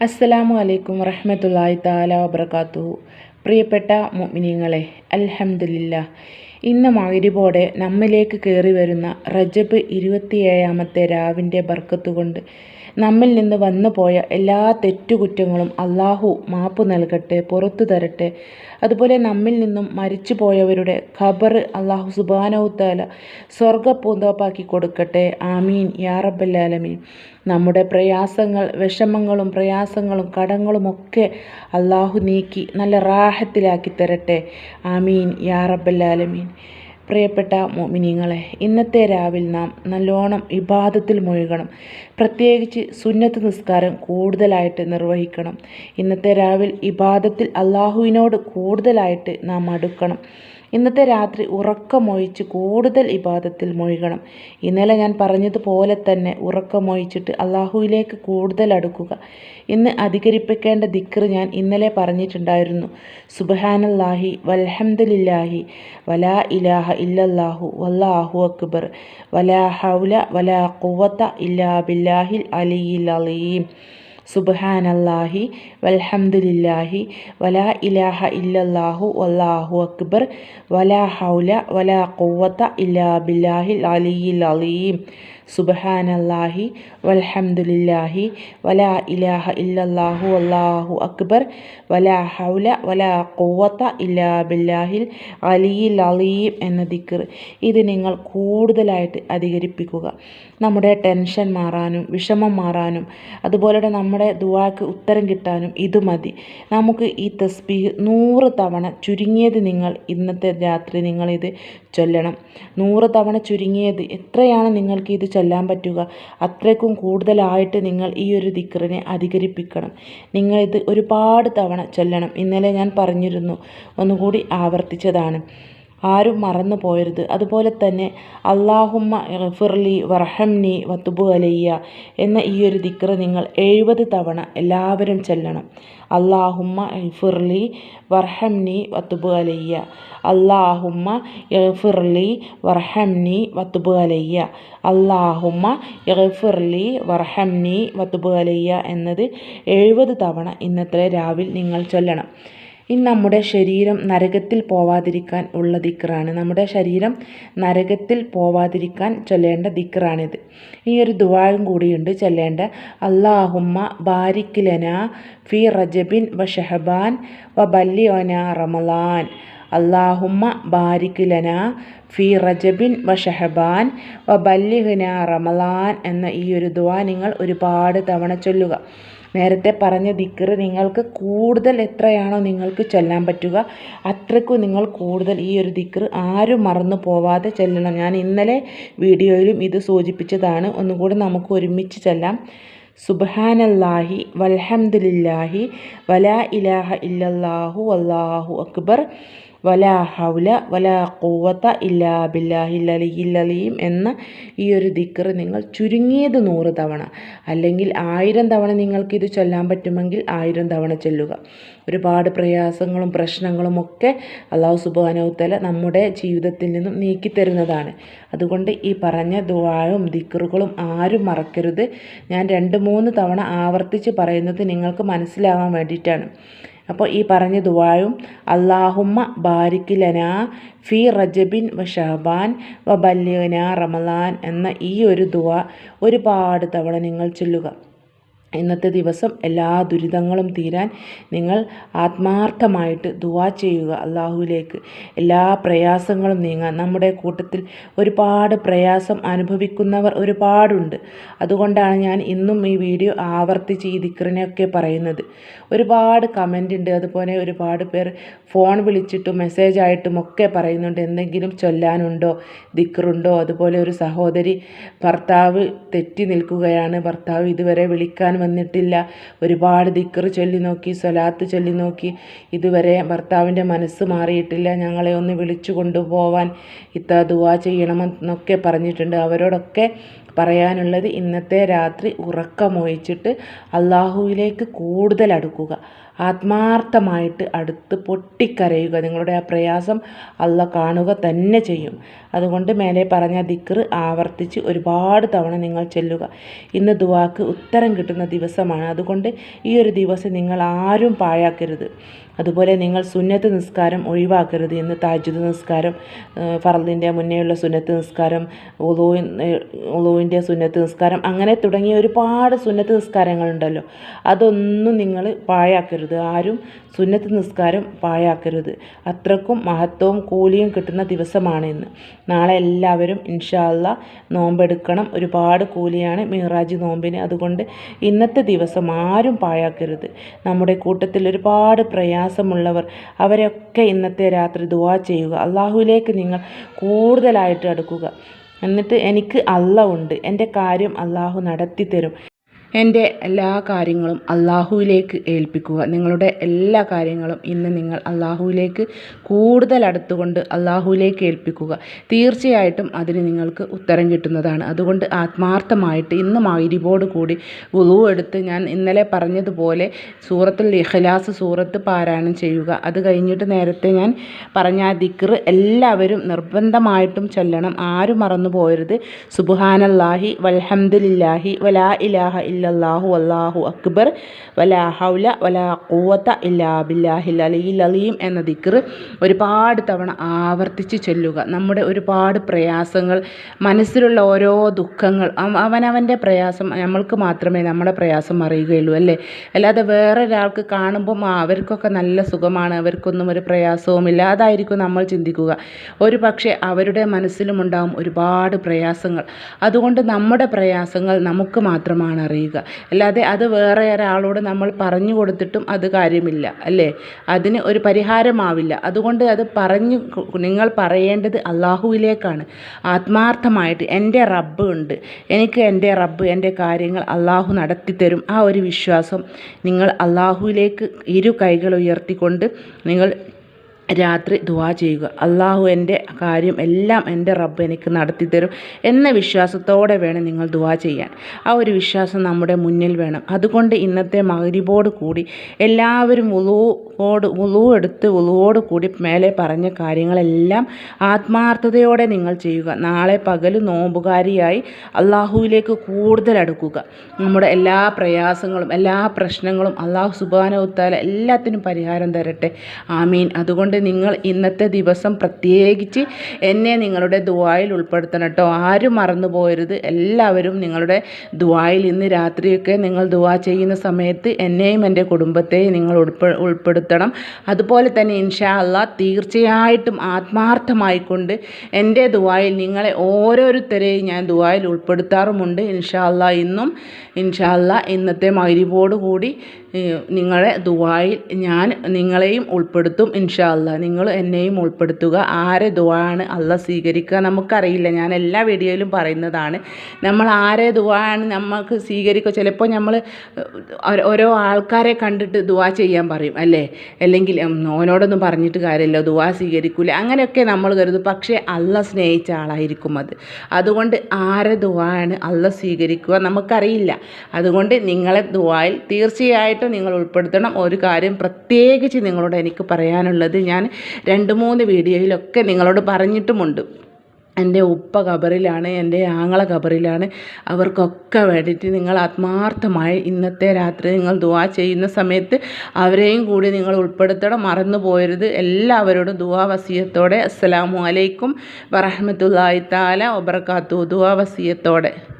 അസ്സലാമു അലൈക്കും വറഹ്മത്തുള്ളാഹി താല വബർക്കാത്തു പ്രിയപ്പെട്ട മുഅ്മിനീങ്ങളെ അൽഹംദുലില്ലാ. ഇന്ന് മകരിപോടെ നമ്മിലേക്ക് കയറി വരുന്ന റജബ് ഇരുപത്തിയേഴാമത്തെ രാവിന്റെ ബർക്കത്ത് കൊണ്ട് നമ്മിൽ നിന്ന് വന്നുപോയ എല്ലാ തെറ്റുകുറ്റങ്ങളും അള്ളാഹു മാപ്പ് നൽകട്ടെ പുറത്തു തരട്ടെ. അതുപോലെ നമ്മിൽ നിന്നും മരിച്ചു പോയവരുടെ ഖബർ അള്ളാഹു സുബാനവുത്താല തആല സ്വർഗ പൂന്തോപ്പാക്കി കൊടുക്കട്ടെ. ആമീൻ. യാറബല്ലാലമീൻ നമ്മുടെ പ്രയാസങ്ങൾ വിഷമങ്ങളും പ്രയാസങ്ങളും കടങ്ങളുമൊക്കെ അള്ളാഹു നീക്കി നല്ല റാഹത്തിലാക്കി തരട്ടെ. ആമീൻ. യാറബല്ലാലമീൻ പ്രിയപ്പെട്ട മോമിനിങ്ങളെ ഇന്നത്തെ രാവിൽ നാം നല്ലോണം ഇബാദത്തിൽ മുഴുകണം. പ്രത്യേകിച്ച് സുന്നത്ത് നിസ്കാരം കൂടുതലായിട്ട് നിർവഹിക്കണം. ഇന്നത്തെ രാവിൽ ഇബാദത്തിൽ അള്ളാഹുവിനോട് കൂടുതലായിട്ട് നാം അടുക്കണം. ഇന്നത്തെ രാത്രി ഉറക്കമൊഴിച്ച് കൂടുതൽ ഇബാദത്തിൽ മുഴുകണം. ഇന്നലെ ഞാൻ പറഞ്ഞതുപോലെ തന്നെ ഉറക്കമൊഴിച്ചിട്ട് അള്ളാഹുവിലേക്ക് കൂടുതൽ അടുക്കുക. ഇന്ന് അധികരിപ്പിക്കേണ്ട ദിക്ർ ഞാൻ ഇന്നലെ പറഞ്ഞിട്ടുണ്ടായിരുന്നു. സുബഹാനല്ലാഹി വൽഹംദുലില്ലാഹി വലാ ഇലാഹ ഇല്ലല്ലാഹു വല്ലാഹു അക്ബർ. വലാ ഹൗല വലാ ഖുവത ഇല്ലാ ബില്ലാഹിൽ അലിയിൽ അലീം. സുബ്ഹാനല്ലാഹി വൽഹംദുലില്ലാഹി വലാ ഇലാഹ ഇല്ലല്ലാഹു വല്ലാഹു അക്ബർ വലാ ഹൗല വലാ ഖുവത ഇല്ലാ ബില്ലാഹിൽ അലിയിൽ അലീം സുബ്ഹാനല്ലാഹി വൽഹംദുലില്ലാഹി വലാ ഇലാഹ ഇല്ലല്ലാഹു അല്ലാഹു അക്ബർ വലാ ഹൗല വലാ ഖുവത ഇല്ലാ ബില്ലാഹിൽ അലിയിൽ അലീം എന്ന ദിക്കർ ഇത് നിങ്ങൾ കൂടുതലായിട്ട് അധികരിപ്പിക്കുക. നമ്മുടെ ടെൻഷൻ മാറാനും വിഷമം മാറാനും അതുപോലെ തന്നെ നമ്മുടെ ദുവാക്ക് ഉത്തരം കിട്ടാനും ഇത് മതി. നമുക്ക് ഈ തസ്ബീഹ് നൂറ് തവണ ചുരുങ്ങിയത് നിങ്ങൾ ഇന്നത്തെ രാത്രി നിങ്ങളിത് ചൊല്ലണം. നൂറ് തവണ ചുരുങ്ങിയത് എത്രയാണ് നിങ്ങൾക്ക് ഇത് ചൊല്ലാൻ പറ്റുക. അത്രയ്ക്കും കൂടുതലായിട്ട് നിങ്ങൾ ഈ ഒരു ദിക്റിനെ അധികരിപ്പിക്കണം. നിങ്ങളിത് ഒരുപാട് തവണ ചൊല്ലണം. ഇന്നലെ ഞാൻ പറഞ്ഞിരുന്നു. ഒന്നുകൂടി ആവർത്തിച്ചതാണ്. ആരും മറന്നു പോയരുത്. അതുപോലെ തന്നെ അള്ളാഹുമ്മ ഫിർലി വർഹംനി വത്തുബു അലയ്യ എന്ന ഈ ഒരു ദിക്ര നിങ്ങൾ എഴുപത് തവണ എല്ലാവരും ചെല്ലണം. അള്ളാഹുമ്മ ഫിർലി വർഹംനി വത്തുബു അലയ്യ. അള്ളാഹുമ്മ ഫിർലി വർഹംനി വത്തുബു അലയ്യ. അള്ളാഹുമ്മ ഫിർലി വർഹംനി വത്തുബു അലയ്യ എന്നത് എഴുപത് തവണ ഇന്നത്തെ രാവിൽ നിങ്ങൾ ചൊല്ലണം. ഇനി നമ്മുടെ ശരീരം നരകത്തിൽ പോവാതിരിക്കാൻ ഉള്ള ദിക്റാണ് നമ്മുടെ ശരീരം നരകത്തിൽ പോവാതിരിക്കാൻ ചൊല്ലേണ്ട ദിക്റാണിത് ഈ ഒരു ദുവാഴും കൂടിയുണ്ട് ചൊല്ലേണ്ട. അള്ളാഹുമ്മ ബാരിക്കിലന ഫി റജബിൻ വ ഷെഹബാൻ വ ബല്ലിയോന റമലാൻ. അള്ളാഹുമ്മ ബാരിക്കിലന ഫി റജബിൻ വ ഷെഹബാൻ വ ബല്ലിഹന റമലാൻ എന്ന ഈ ഒരു ദുവാ നിങ്ങൾ ഒരുപാട് തവണ ചൊല്ലുക. നേരത്തെ പറഞ്ഞ ദിക്കറ് നിങ്ങൾക്ക് കൂടുതൽ എത്രയാണോ നിങ്ങൾക്ക് ചൊല്ലാൻ പറ്റുക അത്രയ്ക്കും നിങ്ങൾ കൂടുതൽ ഈ ഒരു ദിക്കറ് ആരും മറന്നു പോവാതെ ചൊല്ലണം. ഞാൻ ഇന്നലെ വീഡിയോയിലും ഇത് സൂചിപ്പിച്ചതാണ്. ഒന്നുകൂടി നമുക്ക് ഒരുമിച്ച് ചൊല്ലാം. സുബ്ഹാനല്ലാഹി വൽഹംദുലില്ലാഹി വലാ ഇലാഹ ഇല്ലല്ലാഹു വല്ലാഹു അക്ബർ. വലാ ഹൗല വലാ ഖുവത ഇല്ലാ ബില്ലാഹിൽ അലിയിൽ അലീം എന്ന ഈ ഒരു ദിക്കർ നിങ്ങൾ ചുരുങ്ങിയത് നൂറ് തവണ. അല്ലെങ്കിൽ ആയിരം തവണ നിങ്ങൾക്കിത് ചൊല്ലാൻ പറ്റുമെങ്കിൽ ആയിരം തവണ ചൊല്ലുക. ഒരുപാട് പ്രയാസങ്ങളും പ്രശ്നങ്ങളും ഒക്കെ അള്ളാഹു സുബാനവുത്തല നമ്മുടെ ജീവിതത്തിൽ നിന്നും നീക്കിത്തരുന്നതാണ് അതുകൊണ്ട് ഈ പറഞ്ഞ ദുവായും ദിക്കറുകളും ആരും മറക്കരുത്. ഞാൻ രണ്ട് മൂന്ന് തവണ ആവർത്തിച്ച് പറയുന്നത് നിങ്ങൾക്ക് മനസ്സിലാവാൻ വേണ്ടിയിട്ടാണ്. അപ്പോൾ ഈ പറഞ്ഞ ദുവായും അള്ളാഹുമ്മ ബാരിക്കിലന ഫി റജബിൻ വ ഷഹബാൻ വ ബല്യന റമലാൻ എന്ന ഈ ഒരു ദുവ ഒരുപാട് തവണ നിങ്ങൾ ചൊല്ലുക. ഇന്നത്തെ ദിവസം എല്ലാ ദുരിതങ്ങളും തീരാൻ നിങ്ങൾ ആത്മാർത്ഥമായിട്ട് ദുവാ ചെയ്യുക അള്ളാഹുവിലേക്ക് എല്ലാ പ്രയാസങ്ങളും നീങ്ങാൻ നമ്മുടെ കൂട്ടത്തിൽ ഒരുപാട് പ്രയാസം അനുഭവിക്കുന്നവർ ഒരുപാടുണ്ട്. അതുകൊണ്ടാണ് ഞാൻ ഇന്നും ഈ വീഡിയോ ആവർത്തിച്ച് ഈ ദിക്റിനെയൊക്കെ പറയുന്നത്. ഒരുപാട് കമന്റ് ഉണ്ട്. അതുപോലെ ഒരുപാട് പേർ ഫോൺ വിളിച്ചിട്ടും മെസ്സേജ് ആയിട്ടും ഒക്കെ പറയുന്നുണ്ട്. എന്തെങ്കിലും ചൊല്ലാനുണ്ടോ? ദിക്റുണ്ടോ? അതുപോലെ ഒരു സഹോദരി ഭർത്താവ് തെറ്റി നിൽക്കുകയാണ്. ഭർത്താവ് ഇതുവരെ വിളിക്കാൻ വന്നിട്ടില്ല. ഒരുപാട് ദിക്കറ് ചൊല്ലി നോക്കി സ്വലാത്ത് ചൊല്ലി നോക്കി. ഇതുവരെ ഭർത്താവിന്റെ മനസ്സ് മാറിയിട്ടില്ല. ഞങ്ങളെ ഒന്ന് വിളിച്ചു കൊണ്ടുപോവാൻ ഇത്ത ദുവാ ചെയ്യണമെന്നൊക്കെ പറഞ്ഞിട്ടുണ്ട്. അവരോടൊക്കെ പറയാനുള്ളത് ഇന്നത്തെ രാത്രി ഉറക്കമൊഴിച്ചിട്ട് അള്ളാഹുവിലേക്ക് കൂടുതൽ അടുക്കുക. ആത്മാർത്ഥമായിട്ട് അടുത്ത് പൊട്ടിക്കരയുക. നിങ്ങളുടെ ആ പ്രയാസം അള്ള കാണുക തന്നെ ചെയ്യും. അതുകൊണ്ട് മേലെ പറഞ്ഞ ദിക്ർ ആവർത്തിച്ച് ഒരുപാട് തവണ നിങ്ങൾ ചെല്ലുക. ഇന്ന് ദുവാക്ക് ഉത്തരം കിട്ടുന്ന ദിവസമാണ്. അതുകൊണ്ട് ഈ ഒരു ദിവസം നിങ്ങൾ ആരും പാഴാക്കരുത്. അതുപോലെ നിങ്ങൾ സുന്നത്ത് നിസ്കാരം ഒഴിവാക്കരുത് എന്ന് താജുദ് നിസ്കാരം ഫറദിന്റെ മുന്നേയുള്ള സുന്നത്ത് നിസ്കാരം ഉളൂ ഉളുവിന്റെ സുന്നത്ത് നിസ്കാരം അങ്ങനെ തുടങ്ങിയ ഒരുപാട് സുന്നത്ത് നിസ്കാരങ്ങളുണ്ടല്ലോ. അതൊന്നും നിങ്ങൾ പാഴാക്കരുത്. ആരും സുന്നത്ത് നിസ്കാരം പാഴാക്കരുത്. അത്രക്കും മഹത്വവും കൂലിയും കിട്ടുന്ന ദിവസമാണ് ഇന്ന് നാളെ എല്ലാവരും ഇൻഷാല്ല നോമ്പെടുക്കണം. ഒരുപാട് കൂലിയാണ് മീറാജ് നോമ്പിന്. അതുകൊണ്ട് ഇന്നത്തെ ദിവസം ആരും പാഴാക്കരുത്. നമ്മുടെ കൂട്ടത്തിൽ ഒരുപാട് പ്രയാസമുള്ളവർ അവരൊക്കെ ഇന്നത്തെ രാത്രി ദുവാ ചെയ്യുക. അള്ളാഹുവിലേക്ക് നിങ്ങൾ കൂടുതലായിട്ട് അടുക്കുക. എന്നിട്ട് എനിക്ക് അള്ള ഉണ്ട്. എന്റെ കാര്യം അള്ളാഹു നടത്തി തരും എന്റെ എല്ലാ കാര്യങ്ങളും അള്ളാഹുവിലേക്ക് ഏൽപ്പിക്കുക. നിങ്ങളുടെ എല്ലാ കാര്യങ്ങളും ഇന്ന് നിങ്ങൾ അള്ളാഹുവിലേക്ക് കൂടുതൽ അടുത്തുകൊണ്ട് അള്ളാഹുവിലേക്ക് ഏൽപ്പിക്കുക. തീർച്ചയായിട്ടും അതിന് നിങ്ങൾക്ക് ഉത്തരം കിട്ടുന്നതാണ്. അതുകൊണ്ട് ആത്മാർത്ഥമായിട്ട് ഇന്ന് മൈരിബോട് കൂടി വുളു എടുത്ത് ഞാൻ ഇന്നലെ പറഞ്ഞതുപോലെ സൂറത്തുൽ ഇഖ്ലാസ് സൂറത്ത് പാരായണം ചെയ്യുക. അത് കഴിഞ്ഞിട്ട് നേരത്തെ ഞാൻ പറഞ്ഞ ആ ദിക്ർ എല്ലാവരും നിർബന്ധമായിട്ടും ചൊല്ലണം. ആരും മറന്നു പോയരുത് സുബുഹാനല്ലാഹി വൽഹംദുലില്ലാഹി വലാ ഇലാഹ ഇല്ലല്ലാഹു അല്ലാഹു അക്ബർ. വലാ ഹൗല വലാ ഖുവത ഇല്ലാ ബില്ലാഹിൽ അലിയിൽ അലീം എന്ന ദിക്ർ ഒരുപാട് തവണ ആവർത്തിച്ച് ചൊല്ലുക. നമ്മുടെ ഒരുപാട് പ്രയാസങ്ങൾ മനസ്സിലുള്ള ഓരോ ദുഃഖങ്ങൾ അവനവന്റെ പ്രയാസം നമ്മൾക്ക് മാത്രമേ നമ്മുടെ പ്രയാസം അറിയുകയുള്ളൂ അല്ലേ? അല്ലാതെ വേറെ ഒരാൾക്ക് കാണുമ്പം അവർക്കൊക്കെ നല്ല സുഖമാണ് അവർക്കൊന്നും ഒരു പ്രയാസവുമില്ല അതായിരിക്കും നമ്മൾ ചിന്തിക്കുക. ഒരു പക്ഷേ അവരുടെ മനസ്സിലുമുണ്ടാകും ഒരുപാട് പ്രയാസങ്ങൾ. അതുകൊണ്ട് നമ്മുടെ പ്രയാസങ്ങൾ നമുക്ക് മാത്രമാണ് അറിയുക. ചെയ്യുക. അല്ലാതെ അത് വേറെ ഒരാളോട് നമ്മൾ പറഞ്ഞു കൊടുത്തിട്ടും അത് കാര്യമില്ല അല്ലേ? അതിന് ഒരു പരിഹാരമാവില്ല. അതുകൊണ്ട് അത് പറഞ്ഞു നിങ്ങൾ പറയേണ്ടത് അള്ളാഹുവിലേക്കാണ് ആത്മാർത്ഥമായിട്ട് എന്റെ റബ്ബ് ഉണ്ട്. എനിക്ക് എന്റെ റബ്ബ് എന്റെ കാര്യങ്ങൾ അള്ളാഹു നടത്തിത്തരും. ആ ഒരു വിശ്വാസം നിങ്ങൾ അള്ളാഹുവിലേക്ക് ഇരു കൈകൾ ഉയർത്തിക്കൊണ്ട് നിങ്ങൾ രാത്രി ദുവാ ചെയ്യുക. അള്ളാഹു എന്റെ കാര്യം എല്ലാം എന്റെ റബ്ബ് എനിക്ക് നടത്തി തരും എന്ന വിശ്വാസത്തോടെ വേണം നിങ്ങൾ ദുവാ ചെയ്യാൻ. ആ ഒരു വിശ്വാസം നമ്മുടെ മുന്നിൽ വേണം. അതുകൊണ്ട് ഇന്നത്തെ മകരിബോട് കൂടി എല്ലാവരും ഉളുവോട് ഉളു എടുത്ത് ഉളുവോട് കൂടി മേലെ പറഞ്ഞ കാര്യങ്ങളെല്ലാം ആത്മാർത്ഥതയോടെ നിങ്ങൾ ചെയ്യുക. നാളെ പകൽ നോമ്പുകാരിയായി അള്ളാഹുവിലേക്ക് കൂടുതൽ അടുക്കുക. നമ്മുടെ എല്ലാ പ്രയാസങ്ങളും എല്ലാ പ്രശ്നങ്ങളും അള്ളാഹു സുബാനവുത്താല എല്ലാത്തിനും പരിഹാരം തരട്ടെ. ആമീൻ. അതുകൊണ്ട് നിങ്ങൾ ഇന്നത്തെ ദിവസം പ്രത്യേകിച്ച് എന്നെ നിങ്ങളുടെ ദുവായിൽ ഉൾപ്പെടുത്തണം കേട്ടോ. ആരും മറന്നു പോയരുത്. എല്ലാവരും നിങ്ങളുടെ ദുവായിൽ ഇന്ന് രാത്രിയൊക്കെ നിങ്ങൾ ദുവാ ചെയ്യുന്ന സമയത്ത് എന്നെയും എന്റെ കുടുംബത്തെയും നിങ്ങൾ ഉൾപ്പെ ഉൾപ്പെടുത്തണം. അതുപോലെ തന്നെ ഇൻഷാ അല്ല തീർച്ചയായിട്ടും ആത്മാർത്ഥമായിക്കൊണ്ട് എന്റെ ദുവായിൽ നിങ്ങളെ ഓരോരുത്തരെയും ഞാൻ ദുവായിൽ ഉൾപ്പെടുത്താറുമുണ്ട്. ഇൻഷാ അല്ല ഇന്നും ഇൻഷാ അല്ല ഇന്നത്തെ മൈരിബോട് കൂടി നിങ്ങളെ ദുബായിൽ ഞാൻ നിങ്ങളെയും ഉൾപ്പെടുത്തും ഇൻഷാ അല്ല നിങ്ങൾ എന്നെയും ഉൾപ്പെടുത്തുക. ആരെ ദുവാണ് അല്ല സ്വീകരിക്കുക നമുക്കറിയില്ല. ഞാൻ എല്ലാ വീഡിയോയിലും പറയുന്നതാണ്. നമ്മൾ ആരെ ദുവാണ് നമുക്ക് സ്വീകരിക്കുക. ചിലപ്പോൾ നമ്മൾ ഓരോ ആൾക്കാരെ കണ്ടിട്ട് ദുആ ചെയ്യാൻ പറയും അല്ലേ? അല്ലെങ്കിൽ ഓനോടൊന്നും പറഞ്ഞിട്ട് കാര്യമില്ല. ദുആ സ്വീകരിക്കില്ല അങ്ങനെയൊക്കെ നമ്മൾ കരുതും. പക്ഷേ അല്ല സ്നേഹിച്ച ആളായിരിക്കും അത്. അതുകൊണ്ട് ആരെ ദുവാണ് അല്ല സ്വീകരിക്കുക നമുക്കറിയില്ല. അതുകൊണ്ട് നിങ്ങളെ ദുബായിൽ തീർച്ചയായിട്ടും നിങ്ങൾ ഉൾപ്പെടുത്തണം. ഒരു കാര്യം പ്രത്യേകിച്ച് നിങ്ങളോട് എനിക്ക് പറയാനുള്ളത് ഞാൻ രണ്ട് മൂന്ന് വീഡിയോയിലൊക്കെ നിങ്ങളോട് പറഞ്ഞിട്ടുമുണ്ട്. എന്റെ ഉപ്പ ഖബറിലാണ് എന്റെ ആങ്ങള ഖബറിലാണ്. അവർക്കൊക്കെ വേണ്ടിയിട്ട് നിങ്ങൾ ആത്മാർത്ഥമായി ഇന്നത്തെ രാത്രി നിങ്ങൾ ദുവാ ചെയ്യുന്ന സമയത്ത് അവരെയും കൂടി നിങ്ങൾ ഉൾപ്പെടുത്തണം. മറന്നു പോയരുത്. എല്ലാവരോടും ദുവാ വസീയത്തോടെ. അസ്സലാമു അലൈക്കും വറഹമത്തല്ലാഹി താല ഒബർക്കാത്തു ദുവാ വസീയത്തോടെ.